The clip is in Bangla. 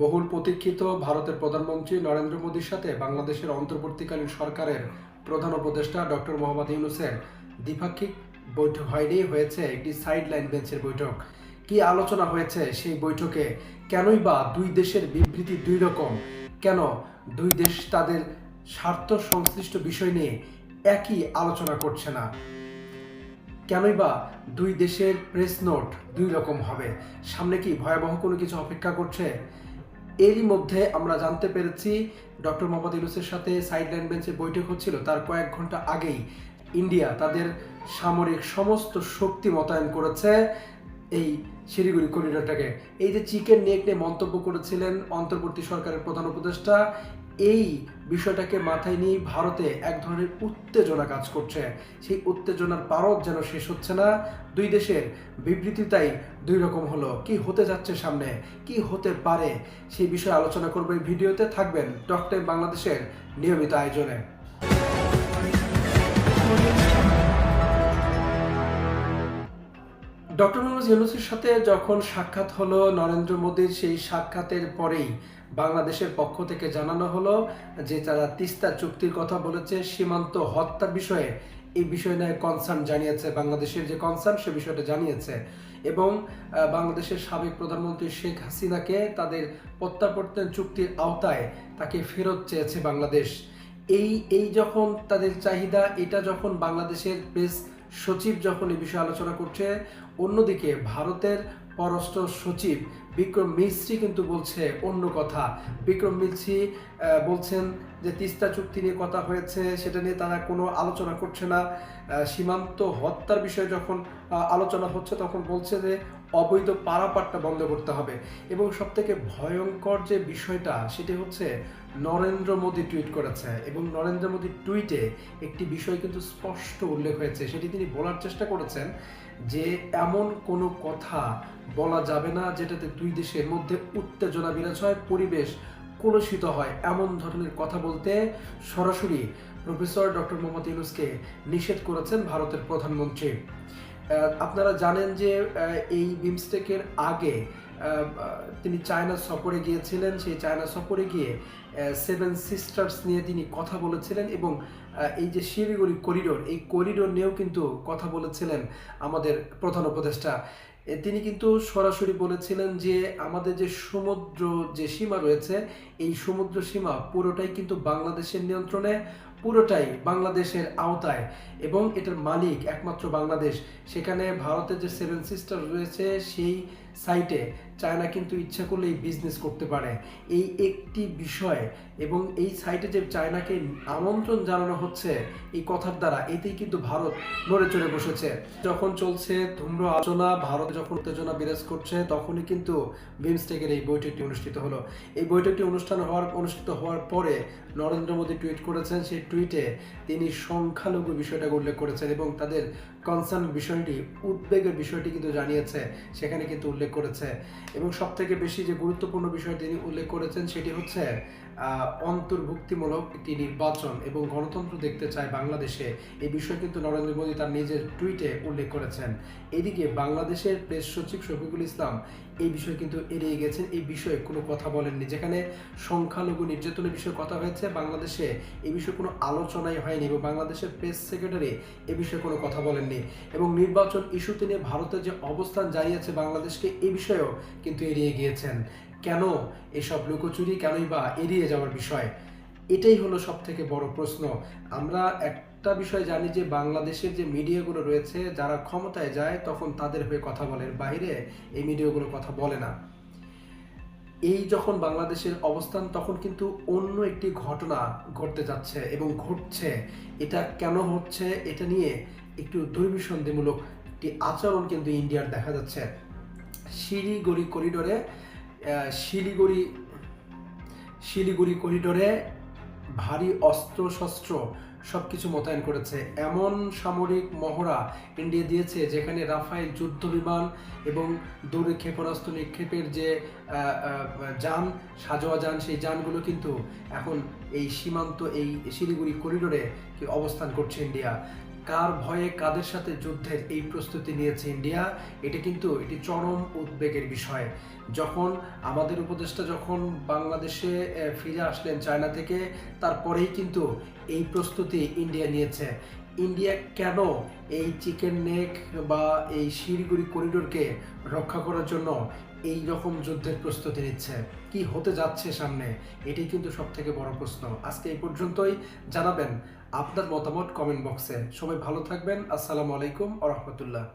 বহুল প্রতীক্ষিত ভারতের প্রধানমন্ত্রী নরেন্দ্র মোদীর সাথে বাংলাদেশের অন্তর্বর্তীকালীন সরকারের প্রধান উপদেষ্টা ডক্টর মোহাম্মদ ইউনুসের দ্বিপাক্ষিক বৈঠক হয়নি, হয়েছে একটি সাইড লাইন বেঞ্চের বৈঠক। কি আলোচনা হয়েছে সেই বৈঠকে? কেনই বা দুই দেশের বিবৃতি দুই রকম? কেন দুই দেশ তাদের স্বার্থ সংশ্লিষ্ট বিষয় নিয়ে একই আলোচনা করছে না? কেনই বা দুই দেশের প্রেস নোট দুই রকম হবে? সামনে কি ভয়াবহ কোনো কিছু অপেক্ষা করছে? এরই মধ্যে আমরা জানতে পেরেছি ডক্টর মোহাম্মদ ইউনুসের সাথে সাইডলাইন বেঞ্চে বৈঠক হচ্ছিল। তার কয়েক ঘণ্টা আগেই ইন্ডিয়া তাদের সামরিক সমস্ত শক্তি মোতায়েন করেছে এই শিলিগুড়ি করিডোরটাকে। এই যে চিকেন নিয়ে মন্তব্য করেছিলেন অন্তর্বর্তী সরকারের প্রধান উপদেষ্টা এই বিষয়টাকে মাথায় নিয়ে ভারতে এক ধরনের উত্তেজনা কাজ করছে। সেই উত্তেজনার পারদ যেন শেষ হচ্ছে না, দুই দেশের বিবৃতি তাই দুই রকম হলো। কি হতে যাচ্ছে সামনে, কি হতে পারে, সেই বিষয়ে আলোচনা করব এই ভিডিওতে। থাকবেন ডক্টর বাংলাদেশের নিয়মিত আয়োজনে। ডক্টর মোহাম্মদ ইউনুসের সাথে যখন সাক্ষাৎ হলো নরেন্দ্র মোদীর, সেই সাক্ষাতের পরেই বাংলাদেশের পক্ষ থেকে জানানো হলো যে তারা তিস্তা চুক্তির কথা বলেছে, সীমান্ত হত্যা বিষয়ে এই বিষয় নিয়ে কনসার্ন জানিয়েছে, বাংলাদেশের যে কনসার্ন সে বিষয়টা জানিয়েছে। এবং বাংলাদেশের সাবেক প্রধানমন্ত্রী শেখ হাসিনাকে তাদের প্রত্যাবর্তন চুক্তির আওতায় তাকে ফেরত চেয়েছে বাংলাদেশ। এই এই যখন তাদের চাহিদা, এটা যখন বাংলাদেশের প্রেস সচিব যখন এই বিষয়ে আলোচনা করছে অন্যদিকে ভারতের পররাষ্ট্র সচিব বিক্রম মিশ্রি কিন্তু বলছে অন্য কথা। বিক্রম মিশ্রি বলছেন যে তিস্তা চুক্তি নিয়ে কথা হয়েছে, সেটা নিয়ে তারা কোনো আলোচনা করছে না। সীমান্ত হত্যার বিষয়ে যখন আলোচনা হচ্ছে, তখন বলছে যে অবৈধ পারাপারটা বন্ধ করতে হবে। এবং সবথেকে ভয়ঙ্কর যে বিষয়টা, সেটি হচ্ছে নরেন্দ্র মোদী টুইট করেছে। এবং নরেন্দ্র মোদীর টুইটে একটি বিষয় কিন্তু স্পষ্ট উল্লেখ হয়েছে, সেটি তিনি বলার চেষ্টা করেছেন যে এমন কোনো কথা বলা যাবে না যেটাতে দুই দেশের মধ্যে উত্তেজনা বিরাজ হয় পরিবেশ কলুষিত হয়। এমন ধরনের কথা বলতে সরাসরি প্রফেসর ডক্টর মোহাম্মদ ইউনুসকে নিষেধ করেছেন ভারতের প্রধানমন্ত্রী। আপনারা জানেন যে এই বিমস্টেকের আগে তিনি চায়না সফরে গিয়েছিলেন। সেই চায়না সফরে গিয়ে সেভেন সিস্টার্স নিয়ে তিনি কথা বলেছিলেন এবং এই যে শিলিগুড়ি করিডোর, এই করিডোর নিয়েও কিন্তু কথা বলেছিলেন আমাদের প্রধান উপদেষ্টা। তিনি কিন্তু সরাসরি বলেছিলেন যে আমাদের যে সমুদ্র যে সীমা রয়েছে, এই সমুদ্র সীমা পুরোটাই কিন্তু বাংলাদেশের নিয়ন্ত্রণে, পুরোটাই বাংলাদেশের আওতায় এবং এটার মালিক একমাত্র বাংলাদেশ। সেখানে ভারতের যে সেভেন সিস্টার রয়েছে, সেই সাইটে চায়না কিন্তু ইচ্ছা করলেই বিজনেস করতে পারে। এই একটি বিষয় এবং এই সাইটে যে চায়নাকে আমন্ত্রণ জানানো হচ্ছে, এই কথার দ্বারা এতেই কিন্তু ভারত নড়ে চড়ে বসেছে। যখন চলছে ধূম্র আলোচনা, ভারত যখন উত্তেজনা বিরাজ করছে, তখনই কিন্তু বিমস্টেকের এই বৈঠকটি অনুষ্ঠিত হলো। এই বৈঠকটি অনুষ্ঠান হওয়ার, অনুষ্ঠিত হওয়ার পরে নরেন্দ্র মোদী টুইট করেছেন, সেই টুইটে তিনি সংখ্যালঘু বিষয়টা উল্লেখ করেছেন এবং তাদের কনসার্ন বিষয়টি, উদ্বেগের বিষয়টি কিন্তু জানিয়েছে। সেখানে কিন্তু উল্লেখ করেছে। এবং সবথেকে বেশি যে গুরুত্বপূর্ণ বিষয় তিনি উল্লেখ করেছেন সেটি হচ্ছে অন্তর্ভুক্তিমূলক একটি নির্বাচন এবং গণতন্ত্র দেখতে চায় বাংলাদেশে। এই বিষয় কিন্তু নরেন্দ্র মোদী তার নিজের টুইটে উল্লেখ করেছেন। এদিকে বাংলাদেশের প্রেস সচিব শফিকুল ইসলাম এই বিষয়ে কিন্তু এড়িয়ে গেছেন। এই বিষয়ে কোনো কথা বলেননি। যেখানে সংখ্যালঘু নির্যাতনের বিষয়ে কথা হয়েছে, বাংলাদেশে এই বিষয়ে কোনো আলোচনাই হয়নি এবং বাংলাদেশের প্রেস সেক্রেটারি এ বিষয়ে কোনো কথা বলেননি। এবং নির্বাচন ইস্যুতে নিয়ে ভারতের যে অবস্থান জানিয়েছে বাংলাদেশকে এই বিষয়েও কিন্তু এড়িয়ে গিয়েছেন। কেন এসব লুকোচুরি কেনই বা এড়িয়ে যাওয়ার বিষয়? এটাই হলো সব থেকে বড় প্রশ্ন। আমরা একটা বিষয় জানি যে, বাংলাদেশের যে মিডিয়াগুলো রয়েছে, যারা ক্ষমতায় যায়, তখন তাদের হয়ে কথা বলে বাইরে এই মিডিয়াগুলো কথা বলে না। এই যখন বাংলাদেশের অবস্থান, তখন কিন্তু অন্য একটি ঘটনা ঘটতে যাচ্ছে এবং ঘটছে। এটা কেন হচ্ছে, এটা নিয়ে একটু দুর্বিসন্ধিমূলক একটি আচরণ কিন্তু ইন্ডিয়ার দেখা যাচ্ছে। শিলিগুড়ি করিডোরে শিলিগুড়ি শিলিগুড়ি করিডোরে ভারী অস্ত্র শস্ত্র সব কিছু মোতায়েন করেছে। এমন সামরিক মহড়া ইন্ডিয়া দিয়েছে যেখানে রাফাইল যুদ্ধ বিমান এবং দূরে ক্ষেপণাস্ত্র নিক্ষেপের যে যান, সাজোয়া যান, সেই যানগুলো কিন্তু এখন এই সীমান্ত, এই শিলিগুড়ি করিডোরে অবস্থান করছে ইন্ডিয়া? কার ভয়ে কাদের সাথে যুদ্ধের এই প্রস্তুতি নিয়েছে ইন্ডিয়া, এটা কিন্তু এটি চরম উদ্বেগের বিষয়। যখন আমাদের উপদেষ্টা যখন বাংলাদেশে ফিরে আসলেন চায়না থেকে, তারপরেই কিন্তু এই প্রস্তুতি ইন্ডিয়া নিয়েছে। ইন্ডিয়া কেন এই চিকেন নেক বা এই শিলিগুড়ি করিডোরকে রক্ষা করার জন্য এই রকম যুদ্ধের প্রস্তুতি নিচ্ছে কি হতে যাচ্ছে সামনে? এটাই কিন্তু সব থেকে বড় প্রশ্ন। আজকে এই পর্যন্তই। জানাবেন আপনার মতামত কমেন্ট বক্সে। সবাই ভালো থাকবেন। আসসালামু আলাইকুম আ রহমতুল্লাহ।